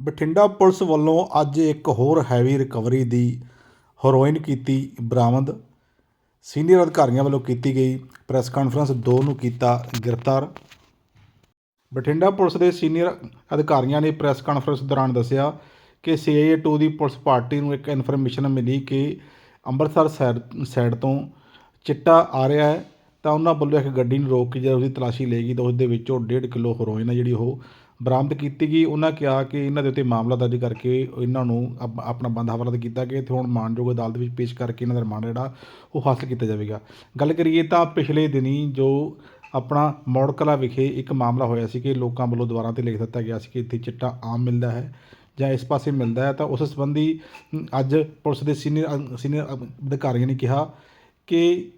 Bathinda police ਵੱਲੋਂ ਅੱਜ ਇੱਕ ਹੋਰ ਹੈਵੀ ਰਿਕਵਰੀ ਦੀ ਹੈਰੋਇਨ ਕੀਤੀ ਬਰਾਮਦ। ਸੀਨੀਅਰ ਅਧਿਕਾਰੀਆਂ ਵੱਲੋਂ ਕੀਤੀ ਗਈ ਪ੍ਰੈਸ ਕਾਨਫਰੰਸ 2 ਨੂੰ ਕੀਤਾ ਗ੍ਰਿਫਤਾਰ। ਬਠਿੰਡਾ ਪੁਲਿਸ ਦੇ ਸੀਨੀਅਰ ਅਧਿਕਾਰੀਆਂ ਨੇ ਪ੍ਰੈਸ ਕਾਨਫਰੰਸ ਦੌਰਾਨ ਦੱਸਿਆ ਕਿ ਸੀਆਈਏ 2 ਦੀ ਪੁਲਿਸ ਪਾਰਟੀ ਨੂੰ ਇੱਕ ਇਨਫੋਰਮੇਸ਼ਨ ਮਿਲੀ ਕਿ ਅੰਮ੍ਰਿਤਸਰ ਸਾਈਡ ਸਾਈਡ ਤੋਂ ਚਿੱਟਾ ਆ ਰਿਹਾ ਹੈ। ਤਾਂ ਉਹਨਾਂ ਵੱਲੋਂ ਇੱਕ ਗੱਡੀ ਨੂੰ ਰੋਕ ਕੇ ਜਦੋਂ ਉਸਦੀ ਤਲਾਸ਼ੀ ਲਈ ਗਈ ਤਾਂ ਉਸ ਦੇ ਵਿੱਚੋਂ 1.5 ਕਿਲੋ ਹੈਰੋਇਨ ਹੈ ਜਿਹੜੀ ਉਹ ਬਰਾਮਦ ਕੀਤੀ ਗਈ। ਉਹਨਾਂ ਕਿਹਾ ਕਿ ਇਹਨਾਂ ਦੇ ਉੱਤੇ ਮਾਮਲਾ ਦਰਜ ਕਰਕੇ ਇਹਨਾਂ ਨੂੰ ਅਪ- ਆਪਣਾ ਬੰਦ ਹਵਾਲਾ ਕੀਤਾ ਗਿਆ। ਤੇ ਹੁਣ ਮਾਨਯੋਗ ਅਦਾਲਤ ਵਿੱਚ ਪੇਸ਼ ਕਰਕੇ ਇਹਨਾਂ ਦਾ ਰਿਮਾਂਡ ਜਿਹੜਾ ਉਹ ਹਾਸਲ ਕੀਤਾ ਜਾਵੇਗਾ। ਗੱਲ ਕਰੀਏ ਤਾਂ ਪਿਛਲੇ ਦਿਨੀ ਜੋ ਆਪਣਾ ਮੌੜ ਕਲਾਂ ਵਿਖੇ ਇੱਕ ਮਾਮਲਾ ਹੋਇਆ ਸੀ ਕਿ ਲੋਕਾਂ ਵੱਲੋਂ ਦੁਆਰਾਂ ਤੇ ਲਿਖ ਦਿੱਤਾ ਗਿਆ ਸੀ ਕਿ ਇੱਥੇ ਚਿੱਟਾ ਆਮ ਮਿਲਦਾ ਹੈ ਜਾਂ ਇਸ ਪਾਸੇ ਮਿਲਦਾ ਹੈ, ਤਾਂ ਉਸ ਸੰਬੰਧੀ ਅੱਜ ਪੁਲਿਸ ਦੇ ਸੀਨੀਅਰ ਸੀਨੀਅਰ ਅਧਿਕਾਰੀਆਂ ਨੇ ਕਿਹਾ ਕਿ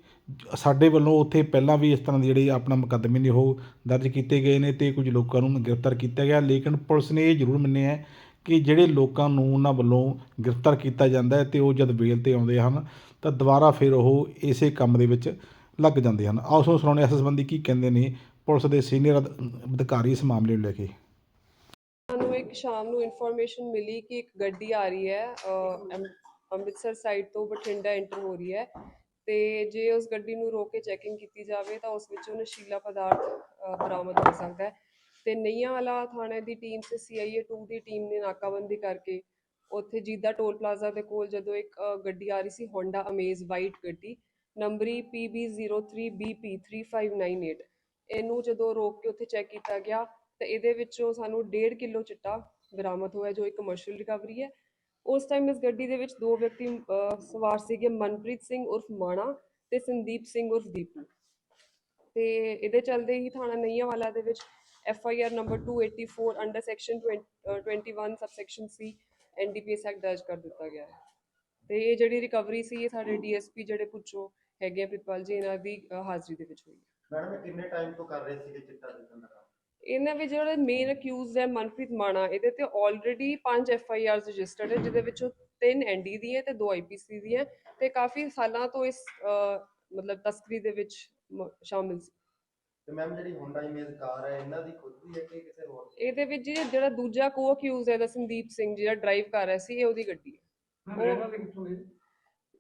ਸਾਡੇ ਵੱਲੋਂ ਉੱਥੇ ਪਹਿਲਾਂ ਵੀ ਇਸ ਤਰ੍ਹਾਂ ਦੇ ਜਿਹੜੇ ਆਪਣਾ ਮੁਕੱਦਮੇ ਨੇ ਉਹ ਦਰਜ ਕੀਤੇ ਗਏ ਨੇ ਅਤੇ ਕੁਝ ਲੋਕਾਂ ਨੂੰ ਗ੍ਰਿਫਤਾਰ ਕੀਤਾ ਗਿਆ, ਲੇਕਿਨ ਪੁਲਿਸ ਨੇ ਇਹ ਜ਼ਰੂਰ ਮੰਨਿਆ ਹੈ ਕਿ ਜਿਹੜੇ ਲੋਕਾਂ ਨੂੰ ਉਹਨਾਂ ਵੱਲੋਂ ਗ੍ਰਿਫਤਾਰ ਕੀਤਾ ਜਾਂਦਾ ਹੈ ਤੇ ਉਹ ਜਦ ਬੇਲ ਤੇ ਆਉਂਦੇ ਹਨ ਤਾਂ ਦੁਬਾਰਾ ਫਿਰ ਉਹ ਇਸੇ ਕੰਮ ਦੇ ਵਿੱਚ ਲੱਗ ਜਾਂਦੇ ਹਨ। ਆਓ ਸੋ ਸੁਣਾਉਣੇ ਇਸ ਸੰਬੰਧੀ ਕੀ ਕਹਿੰਦੇ ਨੇ ਪੁਲਿਸ ਦੇ ਸੀਨੀਅਰ ਅਧਿਕਾਰੀ ਇਸ ਮਾਮਲੇ ਨੂੰ ਲੈ ਕੇ। ਸਾਨੂੰ ਇੱਕ ਸ਼ਾਮ ਨੂੰ ਇਨਫੋਰਮੇਸ਼ਨ ਮਿਲੀ ਕਿ ਇੱਕ ਗੱਡੀ ਆ ਰਹੀ ਹੈ ਅੰਮ੍ਰਿਤਸਰ ਸਾਈਡ ਤੋਂ ਬਠਿੰਡਾ ਐਂਟਰ ਹੋ ਰਹੀ ਹੈ। ਤੇ ਜੇ ਉਸ ਗੱਡੀ ਨੂੰ ਰੋਕ ਕੇ ਚੈਕਿੰਗ ਕੀਤੀ ਜਾਵੇ ਤਾਂ ਉਸ ਵਿੱਚੋਂ ਨਸ਼ੀਲਾ ਪਦਾਰਥ ਬਰਾਮਦ ਹੋ ਸਕਦਾ ਹੈ। ਤੇ ਨਈਆਂ ਵਾਲਾ ਥਾਣੇ ਦੀ ਟੀਮ ਤੇ ਸੀਆਈਏ 2 ਦੀ ਟੀਮ ਨੇ ਨਾਕਾਬੰਦੀ ਕਰਕੇ ਉੱਥੇ ਜੀਦਾ ਟੋਲ ਪਲਾਜ਼ਾ ਦੇ ਕੋਲ ਜਦੋਂ ਇੱਕ ਗੱਡੀ ਆ ਰਹੀ ਸੀ ਹੋਂਡਾ ਅਮੇਜ਼ ਵਾਈਟ ਗੱਡੀ, ਨੰਬਰੀ PB03BP3598 ਇਹਨੂੰ ਜਦੋਂ ਰੋਕ ਕੇ ਉੱਥੇ ਚੈੱਕ ਕੀਤਾ ਗਿਆ ਤੇ ਇਹਦੇ ਵਿੱਚੋਂ ਸਾਨੂੰ 1.5 ਕਿਲੋ ਚਿੱਟਾ ਬਰਾਮਦ ਹੋਇਆ ਜੋ ਇੱਕ ਕਮਰਸ਼ੀਅਲ ਰਿਕਵਰੀ ਹੈ। ਉਸ ਟਾਈਮ ਇਸ ਗੱਡੀ ਦੇ ਵਿੱਚ ਦੋ ਵਿਅਕਤੀ ਸਵਾਰ ਸੀਗੇ, ਮਨਪ੍ਰੀਤ ਸਿੰਘ ਉਰਫ ਮਾਣਾ ਤੇ ਸੰਦੀਪ ਸਿੰਘ ਉਰਫ ਦੀਪੂ। ਤੇ ਇਹਦੇ ਚੱਲਦੇ ਹੀ ਥਾਣਾ ਨਈਆਂ ਦੇ ਵਿੱਚ F I R number 284 under section 21 subsection C NDPS act ਦਰਜ ਕਰ ਦਿੱਤਾ ਗਿਆ ਹੈ। ਤੇ ਇਹ ਜਿਹੜੀ ਰਿਕਵਰੀ ਸੀ, ਇਹ ਸਾਡੇ ਡੀਐਸਪੀ ਜਿਹੜੇ ਪੁੱਛੋ ਹੈਗੇ ਆ ਪ੍ਰਿਤਪਾਲ ਜੀ, ਇਹਨਾਂ ਦੀ ਹਾਜ਼ਰੀ ਦੇ ਵਿੱਚ ਹੋਈ ਹੈ। ਮੈਡਮ, ਇਹ ਕਿੰਨੇ ਟਾਈਮ ਤੋਂ ਕਰ ਰਹੇ ਸੀਗੇ ਚਿੱਟਾ ਵੇਚਣ ਦਾ ਇਹਨਾਂ ਵਿੱਚ ਜਿਹੜੇ ਮੇਨ ਅਕਿਊਜ਼ਡ ਹੈ ਮਨਪ੍ਰੀਤ ਮਾਣਾ ਇਹਦੇ ਤੇ already 5 F I Rs registered ਹੈ ਜਿਹਦੇ ਵਿੱਚੋਂ 3 ਐਨਡੀ ਦੀ ਹੈ ਤੇ 2 ਆਈਪੀਸੀ ਦੀ ਹੈ ਤੇ ਕਾਫੀ ਸਾਲਾਂ ਤੋਂ ਇਸ ਮਤਲਬ ਤਸਕਰੀ ਦੇ ਵਿੱਚ ਸ਼ਾਮਿਲ ਸੀ। ਤੇ ਮੈਮ ਜਿਹੜੀ ਹੋਂਡਾ ਇਮੇਜ ਕਾਰ ਹੈ ਇਹਨਾਂ ਦੀ ਖੁਦ ਦੀ ਹੈ ਕਿ ਕਿਸੇ ਹੋਰ ਦੀ? ਇਹਦੇ ਵਿੱਚ ਜੀ ਜਿਹੜਾ ਦੂਜਾ ਕੋ ਅਕਿਊਜ਼ ਹੈ ਦਾ ਸੰਦੀਪ ਸਿੰਘ ਜਿਹੜਾ ਡਰਾਈਵ ਕਰ ਰਿਹਾ ਸੀ ਇਹ ਉਹਦੀ ਗੱਡੀ ਹੈ। ਉਹ-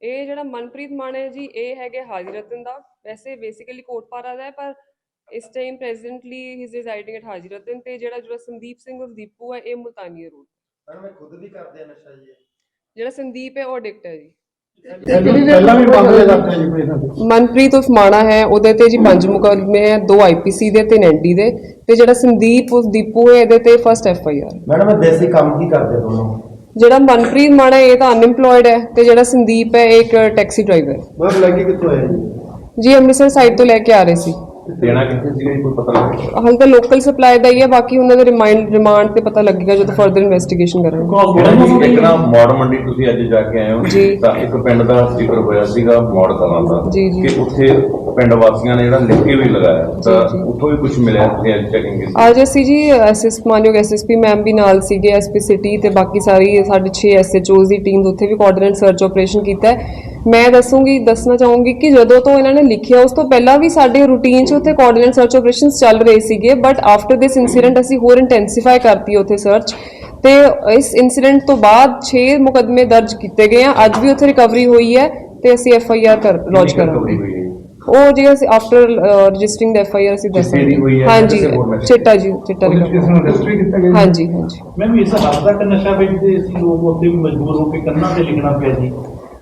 ਇਹ ਜਿਹੜਾ ਮਨਪ੍ਰੀਤ ਮਾਣਾ ਜੀ ਇਹ ਹੈਗੇ ਰਤਨ ਦਾ। ਵੈਸੇ ਬੇਸਿਕਲੀ ਕੋਟਪਾਰਾ ਦਾ ਹੈ ਪਰ ਇਸ time presently he is residing at Hazar Ratan ਤੇ ਜਿਹੜਾ ਜਿਹੜਾ ਸੰਦੀਪ ਸਿੰਘ ਉਰਫ ਦੀਪੂ ਹੈ ਇਹ ਮੁਲਤਾਨੀਆ ਰੋਡ ਮੈਡਮ ਇਹ ਖੁਦ ਵੀ ਕਰਦੇ ਆ ਨਸ਼ਾ ਜੀ ਇਹ? ਜਿਹੜਾ ਸੰਦੀਪ ਹੈ ਉਹ ਐਡਿਕਟ ਹੈ ਜੀ। ਪਹਿਲਾਂ ਵੀ ਦਰਜ ਹੈ ਜੀ ਕੋਈ ਦੇ ਮਨਪ੍ਰੀਤ ਉਰਫ ਮਾਣਾ ਹੈ ਉਹਦੇ ਤੇ ਜੀ ਪੰਜ ਮੁਕੱਦਮੇ ਹੈ ਦੋ ਆਈਪੀਸੀ ਦੇ ਤੇ ਐਨਡੀ ਦੇ। ਤੇ ਜਿਹੜਾ ਸੰਦੀਪ ਉਰਫ ਦੀਪੂ ਹੈ ਇਹਦੇ ਤੇ first F I R madam ਇਹ ਦੇਸੀ ਕੰਮ ਕੀ ਕਰਦੇ ਦੋਨੋਂ? ਜਿਹੜਾ ਮਨਪ੍ਰੀਤ ਮਾਣਾ ਇਹ ਤਾਂ ਅਨਇੰਪਲੋਇਡ ਹੈ ਤੇ ਜਿਹੜਾ ਸੰਦੀਪ ਹੈ ਇਹ ਇੱਕ ਟੈਕਸੀ ਡਰਾਈਵਰ ਹੈ ਮੈਮ ਲੱਗੀ ਕਿੱਥੋਂ ਆਇਆ ਜੀ? ਜੀ ਅੰਮ੍ਰਿਤਸਰ ਸਾਈਡ ਤੋਂ ਲੈ ਕੇ ਆ ਰਹੇ ਸੀ। ਦੇਣਾ ਕਿੱਥੇ ਸੀਗਾ ਜੀ? ਕੋਈ ਪਤਾ ਲੱਗਿਆ ਹਾਲ ਤਾਂ ਲੋਕਲ ਸਪਲਾਈ ਦਾ ਹੀ ਹੈ ਬਾਕੀ ਉਹਨਾਂ ਦੇ ਰਿਮਾਈਂਡ ਰਿਮਾਂਡ ਤੇ ਪਤਾ ਲੱਗੇਗਾ ਜਦੋਂ ਫਰਦਰ ਇਨਵੈਸਟੀਗੇਸ਼ਨ ਕਰਾਂਗੇ। ਜਿਹੜਾ ਜੀ ਇੱਕ ਨਾ ਮੌੜ ਮੰਡੀ ਤੁਸੀਂ ਅੱਜ ਜਾ ਕੇ ਆਏ ਹੋ ਜੀ। ਤਾਂ ਇੱਕ ਪਿੰਡ ਦਾ ਜ਼ਿਕਰ ਹੋਇਆ ਸੀਗਾ ਮੌੜ ਕਲਾਂ ਦਾ ਜੀ, ਜੀ। ਕਿ ਉੱਥੇ ਪਿੰਡ ਵਾਸੀਆਂ ਨੇ ਜਿਹੜਾ ਲਿਖ ਵੀ ਲਗਾਇਆ। ਤਾਂ ਜੀ। ਉੱਥੋਂ ਵੀ ਕੁਝ ਮਿਲਿਆ ਤੁਸੀਂ ਅੱਜ ਚੈਕਿੰਗ ਕੀਤੀ? ਅੱਜ ਅਸੀਂ ਜੀ ਐਸਐਸ ਮਾਨਯੋਗ ਐਸਐਸਪੀ ਮੈਮ ਵੀ ਨਾਲ ਸੀਗੇ ਐਸਪੀ ਸਿਟੀ ਤੇ ਬਾਕੀ ਸਾਰੀ ਸਾਡੇ 6 ਐਸਐਚਓਜ਼ ਦੀ ਟੀਮ ਉੱਥੇ ਵੀ ਕੋਆਰਡੀਨੇਟ ਸਰਚ ਆਪਰੇਸ਼ਨ ਕੀਤਾ ਹੈ। ਮੈਂ ਦੱਸੂਗੀ ਦੱਸਣਾ ਚਾਹੂੰਗੀ ਕਿ ਜਦੋਂ ਤੋਂ ਇਹਨਾਂ ਨੇ ਲਿਖਿਆ ਉਸ ਤੋਂ ਪਹਿਲਾਂ ਵੀ ਸਾਡੇ ਰੂਟੀਨ 'ਚ ਉੱਥੇ ਕੋਆਰਡੀਨੇਟ ਸਰਚ ਆਪਰੇਸ਼ਨਸ ਚੱਲ ਰਹੇ ਸੀਗੇ ਬਟ ਆਫਟਰ ਦਿਸ ਇਨਸੀਡੈਂਟ ਅਸੀਂ ਹੋਰ ਇੰਟੈਂਸੀਫਾਈ ਕਰਤੀ ਉੱਥੇ ਸਰਚ ਤੇ ਇਸ ਇਨਸੀਡੈਂਟ ਤੋਂ ਬਾਅਦ 6 ਮੁਕੱਦਮੇ ਦਰਜ ਕੀਤੇ ਗਏ ਆ ਅੱਜ ਵੀ ਉੱਥੇ ਰਿਕਵਰੀ ਹੋਈ ਹੈ ਤੇ ਅਸੀਂ ਐਫ ਆਈ ਆਰ ਕਰ ਲੌਂਚ ਕਰਾਂਗੇ। ਜੀ? ਉਹ ਜਿਹੜਾ ਅਸੀਂ ਆਫਟਰ ਰਜਿਸਟਰਿੰਗ ਦਾ ਐਫ ਆਈ ਆਰ ਅਸੀਂ ਦੀ ਦੱਸਾਂਗੇ। ਜਾਂ ਹਾਂਜੀ ਚਿੱਟਾ ਜੀ ਚਿੱਟਾ ਉਹਦੇ 'ਚ ਕਿਸੇ recover ਨੂੰ ਰਜਿਸਟਰੀ ਕੀਤਾ ਗਿਆ ਜੀ? ਹਾਂਜੀ ਹਾਂਜੀ। ਮੈਮ ਇਸ ਹੱਦ ਤੱਕ ਨਸ਼ਾ ਵੇਚਦੇ ਸੀ ਲੋਕ ਉੱਥੇ ਵੀ ਮਜਬੂਰ ਹੋ ਕੇ ਕੰਨਾਂ ਤੇ ਲਿਖਣਾ ਪਿਆ ਜੀ।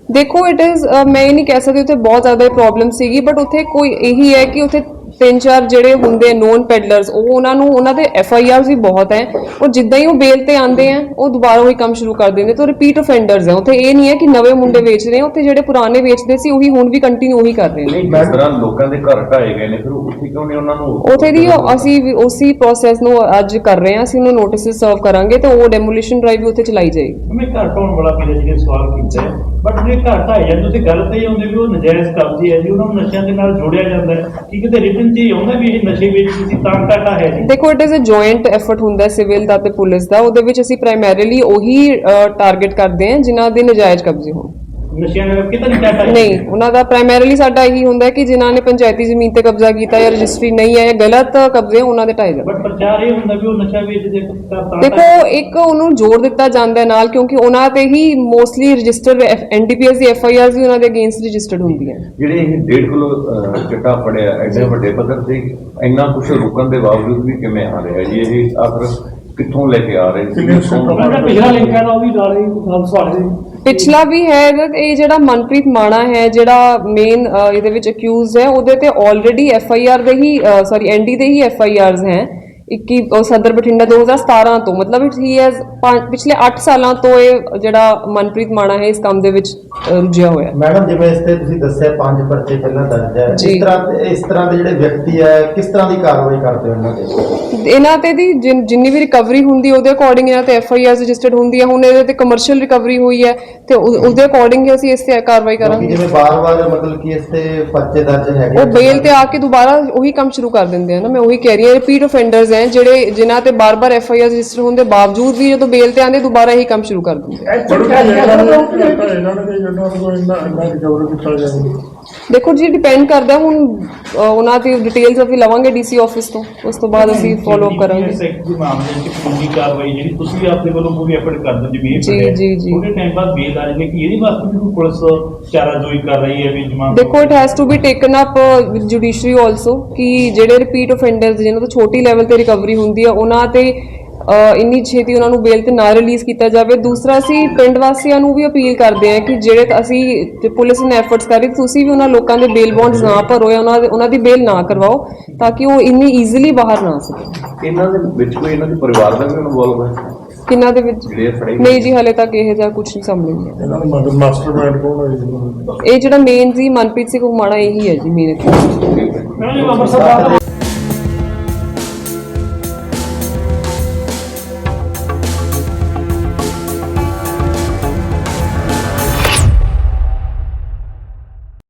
ਦੇਖੋ ਇਟ ਇਜ਼ ਮੈਂ ਇਹ ਨਹੀਂ ਕਹਿ ਸਕਦੀ ਉੱਥੇ ਬਹੁਤ ਜ਼ਿਆਦਾ ਪ੍ਰੋਬਲਮ ਸੀਗੀ ਬਟ ਉੱਥੇ ਕੋਈ ਇਹੀ ਹੈ ਕਿ ਉੱਥੇ ਤਿੰਨ ਚਾਰ ਜਿਹੜੇ ਹੁੰਦੇ ਨੋਨ ਪੈਡਲਰਸ ਉਹ ਉਹਨਾਂ ਨੂੰ ਉਹਨਾਂ ਦੇ ਐਫ ਆਈ ਆਰਸ ਵੀ ਬਹੁਤ ਹੈ। ਔਰ ਜਿੱਦਾਂ ਹੀ ਉਹ ਬੇਲ ਤੇ ਆਉਂਦੇ ਆ ਉਹ ਦੁਬਾਰਾ ਉਹੀ ਕੰਮ ਸ਼ੁਰੂ ਕਰ ਦਿੰਦੇ ਤਾਂ ਰਿਪੀਟ ਅਫੈਂਡਰਸ ਹੈ ਉੱਥੇ ਇਹ ਨਹੀਂ ਹੈ ਕਿ ਨਵੇਂ ਮੁੰਡੇ ਵੇਚ ਰਹੇ ਆ ਉੱਥੇ ਜਿਹੜੇ ਪੁਰਾਣੇ ਵੇਚਦੇ ਸੀ ਉਹੀ ਹੁਣ ਵੀ ਕੰਟੀਨਿਊ ਉਹੀ ਕਰ ਰਹੇ ਨੇ। ਨਹੀਂ ਜਿਸ ਤਰ੍ਹਾਂ ਲੋਕਾਂ ਦੇ ਘਰ ਢਾਏ ਗਏ ਨੇ ਫਿਰ ਉੱਥੇ ਕਿਉਂ ਨਹੀਂ ਉਹਨਾਂ ਨੂੰ ਉਥੇ ਦੀ ਉਹ ਅਸੀਂ ਵੀ ਉਸੇ ਪ੍ਰੋਸੈਸ ਨੂੰ ਅੱਜ ਕਰ ਰਹੇ ਹਾਂ ਅਸੀਂ ਉਹਨੂੰ ਨੋਟਿਸ ਸਰਵ ਕਰਾਂਗੇ ਤਾਂ ਉਹ ਡੈਮੋਲੀਸ਼ਨ ਡਰਾਈਵ ਵੀ ਉੱਥੇ ਚਲਾਈ ਜਾਏਗੀ। ਮੈਂ ਘਰ ਢਾਉਣ ਵਾਲਾ ਮੇਰੇ ਜਿਹੜੇ ਸਵਾਲ ਕੀਤੇ ਹੈ ਬਟ ਜੇ ਘਰ ਢਾਏ ਜਾਂਦੇ ਤੇ ਗੱਲ ਤਾਂ ਇਹ ਹੁੰਦੀ ਵੀ ਉਹ ਨਜਾਇਜ਼ ਕਬਜ਼ੇ ਹੈ ਜੀ, ਉਹਨਾਂ ਨੂੰ ਨਸ਼ਿਆਂ ਦੇ ਨਾਲ ਜੋੜਿਆ ਜਾਂਦਾ ਹੈ। ਕਿ ਕਿਤੇ ਰਿਟਨ 'ਚ ਇਹ ਆਉਂਦਾ ਵੀ ਇਹ ਨਸ਼ੇ ਵੇਚਦੇ ਸੀ ਤਾਂ ਘਾਟਾ ਹੈ ਜੀ? ਦੇਖੋ it is a joint effort ਹੁੰਦਾ ਸਿਵਲ ਦਾ ਤੇ ਪੁਲਿਸ ਦਾ। ਉਹਦੇ ਵਿੱਚ ਅਸੀਂ ਪ੍ਰਾਇਮਰੀਲੀ ਉਹੀ ਟਾਰਗੇਟ ਕਰਦੇ ਹਾਂ ਜਿਨ੍ਹਾਂ ਦੇ ਨਜਾਇਜ਼ ਕਬਜ਼ੇ ਹੋਣ। ਨਸ਼ਿਆਂ ਨਾਲ ਕਿਤੇ ਨਹੀਂ ਘਾਟਾ ਨਹੀਂ ਉਹਨਾਂ ਦਾ ਪ੍ਰਾਇਮਰੀਲੀ ਸਾਡਾ ਇਹੀ ਹੁੰਦਾ ਹੈ ਕਿ ਜਿਨ੍ਹਾਂ ਨੇ ਪੰਚਾਇਤੀ ਜ਼ਮੀਨ ਤੇ ਕਬਜ਼ਾ ਕੀਤਾ ਜਾਂ ਰਜਿਸਟਰੀ ਨਹੀਂ ਹੈ ਜਾਂ ਗਲਤ ਕਬਜ਼ੇ ਉਹਨਾਂ ਦੇ ਢਾਏ ਜਾਣ। ਬਟ ਪ੍ਰਚਾਰ ਇਹ ਹੁੰਦਾ ਵੀ ਉਹ ਨਸ਼ਾ ਵੇਚਦੇ ਤਾਂ ਤਾਂ ਦੇਖੋ ਇੱਕ ਉਹਨੂੰ ਜੋੜ ਦਿੱਤਾ ਜਾਂਦਾ ਹੈ ਨਾਲ ਕਿਉਂਕਿ ਉਹਨਾਂ ਤੇ ਹੀ ਮੋਸਟਲੀ ਰਜਿਸਟਰਡ ਐਨਡੀਪੀਐਸ ਦੀ ਐਫਆਈਆਰਸ ਵੀ ਉਹਨਾਂ ਦੇ ਅਗੇਂਸਟ ਰਜਿਸਟਰਡ ਹੁੰਦੀਆਂ। ਜਿਹੜੇ ਇਹ 1.5 ਕਿਲੋ ਚਿੱਟਾ ਫੜਿਆ ਐਡੇ ਵੱਡੇ ਪੱਧਰ ਤੇ ਇੰਨਾ ਕੁਝ ਰੁਕਣ ਦੇ ਬਾਵਜੂਦ ਵੀ ਕਿਵੇਂ ਆ ਰਿਹਾ ਜੀ? ਇਹ ਆਖਰ ਕਿੱਥੋਂ ਲੈ ਕੇ ਆ ਰਹੇ ਸੀ? ਪਿਛਲਾ ਲਿੰਕ ਹੈ ਉਹ ਵੀ ਨਾਲ ਹੀ ਨਾਲ ਸਵਾਲ ਸੀ ਪਿਛਲਾ ਵੀ ਹੈ ਇਹਦਾ, ਇਹ ਜਿਹੜਾ ਮਨਪ੍ਰੀਤ ਮਾਣਾ ਹੈ, ਜਿਹੜਾ ਮੇਨ ਇਹਦੇ ਵਿੱਚ ਅਕਿਊਜ਼ ਹੈ, ਉਹਦੇ ਤੇ ਆਲਰੇਡੀ ਐਫ ਆਈ ਆਰ ਦੇ ਹੀ ਸੌਰੀ ਐਨਡੀ ਦੇ ਹੀ ਐਫ ਆਈ ਆਰਸ ਹੈ। 21 ਅਹ, ਸਦਰ ਬਠਿੰਡਾ 2017 ਤੋਂ ਮਤਲਬ ਹੀ ਹੈਜ਼ ਪਿਛਲੇ 8 ਸਾਲਾਂ ਤੋਂ ਇਹ ਜਿਹੜਾ ਮਨਪ੍ਰੀਤ ਮਾਣਾ ਹੈ ਇਸ ਕੰਮ ਦੇ ਵਿੱਚ ਰੁੱਝਿਆ ਹੋਇਆ ਹੈ। ਮੈਡਮ ਜਿਵੇਂ ਇਸ ਤੇ ਤੁਸੀਂ ਦੱਸਿਆ ਪੰਜ ਪਰਚੇ ਪਹਿਲਾਂ ਦਰਜ ਹੈ। ਇਸ ਤਰ੍ਹਾਂ ਇਸ ਤਰ੍ਹਾਂ ਦੇ ਜਿਹੜੇ ਵਿਅਕਤੀ ਹੈ ਕਿਸ ਤਰ੍ਹਾਂ ਦੀ ਕਾਰਵਾਈ ਕਰਦੇ ਹੋ ਇਹਨਾਂ ਤੇ? ਇਹਨਾਂ ਤੇ ਦੀ ਜਿਨ- ਵੀ ਰਿਕਵਰੀ ਹੁੰਦੀ ਹੈ ਉਹਦੇ ਅਕੋਰਡਿੰਗ ਇਹਨਾਂ ਤੇ ਐਫ ਆਈ ਆਰ ਰਜਿਸਟਰਡ ਹੁੰਦੀ ਹੈ। ਹੁਣ ਇਹਦੇ ਤੇ ਕਮਰਸ਼ੀਅਲ ਰਿਕਵਰੀ ਹੋਈ ਹੈ ਤੇ ਉਹ- ਉਹਦੇ ਅਕੋਰਡਿੰਗ ਹੀ ਅਸੀਂ ਇਸ ਤੇ ਕਾਰਵਾਈ ਕਰਾਂਗੇ। ਜਿਵੇਂ ਬਾਰ-ਬਾਰ ਮਤਲਬ ਕਿ ਇਸ ਤੇ ਪਰਚੇ ਦਰਜ ਹੈਗੇ ਉਹ ਬੇਲ ਤੇ ਆ ਕੇ ਦੁਬਾਰਾ ਉਹੀ ਕੰਮ ਸ਼ੁਰੂ ਕਰ ਦਿੰਦੇ ਆ ਨਾ ਮੈਂ ਉਹੀ ਕਹਿ ਰਹੀ ਹਾਂ ਰਿਪੀਟ ਆਫੈਂਡਰਸ ਹੈ ਜਿਹੜੇ ਜਿਨ੍ਹਾਂ ਤੇ ਬਾਰ-ਬਾਰ ਐਫ ਆਈ ਆਰ ਰਜਿਸਟਰ ਹੋਣ ਦੇ ਬਾਵਜੂਦ ਵੀ ਜਦੋਂ ਬੇਲ ਤੇ ਆਉਂਦੇ ਦੁਬਾਰਾ ਇਹੀ ਕੰਮ ਸ਼ੁਰੂ ਕਰ ਦਿੰਦੇ ਆ। ਇਹਨਾਂ ਨੇ ਇਹਨਾਂ ਨੇ ਇਹਨਾਂ ਨੂੰ ਇੰਨਾ ਇੰਨਾ ਰਿਕਵਰ ਕੀਤਾ ਜਾਵੇ ਦੇਖੋ ਜੀ ਡਿਪੈਂਡ ਕਰਦਾ ਹੁਣ ਅਹ, ਉਹਨਾਂ ਦੀ ਡਿਟੇਲਸ ਅਸੀਂ ਲਵਾਂਗੇ ਡੀਸੀ ਆਫਿਸ ਤੋਂ। ਉਸ ਤੋਂ ਬਾਅਦ ਅਸੀਂ ਫਾਲੋ ਅਪ ਕਰਾਂਗੇ। ਸੈਕਟ ਦੇ ਮਾਮਲੇ ਵਿੱਚ ਕਾਨੂੰਨੀ ਕਾਰਵਾਈ ਜਿਹੜੀ ਤੁਸੀਂ ਆਪਣੇ ਵੱਲੋਂ ਪੂਰੀ ਐਫਰਟ ਕਰਦੇ ਜਿਵੇਂ ਇਹ ਜੀ, ਜੀ, ਜੀ। ਥੋੜੇ ਟਾਈਮ ਬਾਅਦ ਬੇਲ ਆ ਜਾਵੇ ਕਿ ਇਹਦੇ ਵਾਸਤੇ ਵੀ ਪੁਲਿਸ ਚਾਰਾਜੋਈ ਕਰ ਰਹੀ ਹੈ ਵੀ ਜਮਾਨਤ ਦੇਖੋ it has to be taken up with judiciary also ਕਿ ਜਿਹੜੇ ਰਿਪੀਟ ਆਫੈਂਡਰਸ ਜਿਨ੍ਹਾਂ ਤੋਂ ਛੋਟੀ ਲੈਵਲ ਤੇ ਰਿਕਵਰੀ ਹੁੰਦੀ ਹੈ ਉਹਨਾਂ ਤੇ ਇੰਨੀ ਛੇਤੀ ਉਹਨਾਂ ਨੂੰ ਬੇਲ ਤੇ ਨਾ ਰਿਲੀਜ਼ ਕੀਤਾ ਜਾਵੇ। ਦੂਸਰਾ ਅਸੀਂ ਪਿੰਡ ਵਾਸੀਆਂ ਨੂੰ ਵੀ ਅਪੀਲ ਕਰਦੇ ਹਾਂ ਕਿ ਜਿਹੜੇ ਅਸੀਂ ਤੇ ਪੁਲਿਸ ਨੇ ਐਫਰਟਸ ਕਰ ਰਹੀ ਤੁਸੀਂ ਵੀ ਉਹਨਾਂ ਲੋਕਾਂ ਦੇ ਬੇਲ ਬੌਂਡਸ ਨਾ ਭਰੋ ਉਹਨਾਂ ਦੇ ਉਹਨਾਂ ਦੀ ਬੇਲ ਨਾ ਕਰਵਾਓ ਤਾਂ ਕਿ ਉਹ ਇੰਨੀ ਈਜ਼ੀਲੀ ਬਾਹਰ ਨਾ ਆ ਸਕਣ। ਇਹਨਾਂ ਦੇ ਵਿੱਚ ਕੋਈ ਇਹਨਾਂ ਦੇ ਪਰਿਵਾਰ ਦਾ ਵੀ ਇਨਵੋਲਵ ਹੈ? ਕਿੰਨਾ ਦੇ ਵਿੱਚ? ਨਹੀਂ ਜੀ ਹਲੇ ਤੱਕ ਇਹ ਜਿਹਾ ਕੁਝ ਨਹੀਂ ਸਾਹਮਣੇ ਨਹੀਂ ਆਇਆ। ਇਹਨਾਂ ਨੂੰ ਮਦਰ ਮਾਸਟਰਮਾਈਂਡ ਕੌਣ ਹੈ ਜੀ? ਇਹ ਜਿਹੜਾ ਮੇਨ ਜੀ ਮਨਪ੍ਰੀਤ ਸਿੰਘ ਹੁਮਾੜਾ ਇਹੀ ਹੈ ਜੀ ਮੇਨ ਗਏ? ਮੈਂ ਅੰਮ੍ਰਿਤਸਰ